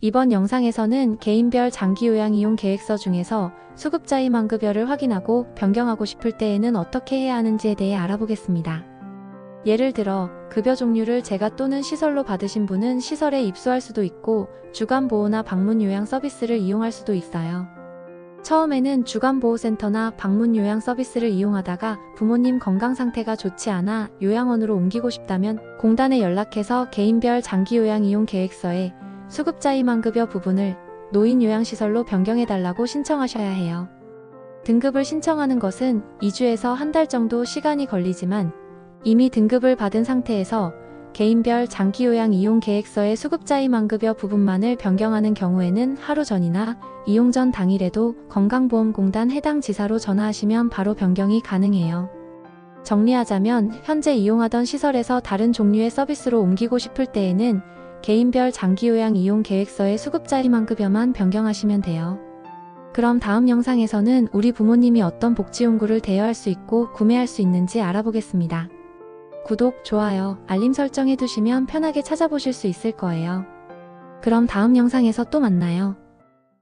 이번 영상에서는 개인별 장기요양 이용 계획서 중에서 수급자 임환급여를 확인하고 변경하고 싶을 때에는 어떻게 해야 하는지에 대해 알아보겠습니다. 예를 들어 급여 종류를 재가 또는 시설로 받으신 분은 시설에 입소할 수도 있고 주간 보호나 방문 요양 서비스를 이용할 수도 있어요. 처음에는 주간 보호센터나 방문 요양 서비스를 이용하다가 부모님 건강 상태가 좋지 않아 요양원으로 옮기고 싶다면 공단에 연락해서 개인별 장기 요양 이용 계획서에 수급자 임환급여 부분을 노인 요양시설로 변경해달라고 신청하셔야 해요. 등급을 신청하는 것은 2주에서 한 달 정도 시간이 걸리지만 이미 등급을 받은 상태에서 개인별 장기요양 이용 계획서의 수급자 임환급여 부분만을 변경하는 경우에는 하루 전이나 이용 전 당일에도 건강보험공단 해당 지사로 전화하시면 바로 변경이 가능해요. 정리하자면 현재 이용하던 시설에서 다른 종류의 서비스로 옮기고 싶을 때에는 개인별 장기요양 이용 계획서의 수급자 임환급여만 변경하시면 돼요. 그럼 다음 영상에서는 우리 부모님이 어떤 복지용구를 대여할 수 있고 구매할 수 있는지 알아보겠습니다. 구독, 좋아요, 알림 설정 해두시면 편하게 찾아보실 수 있을 거예요. 그럼 다음 영상에서 또 만나요.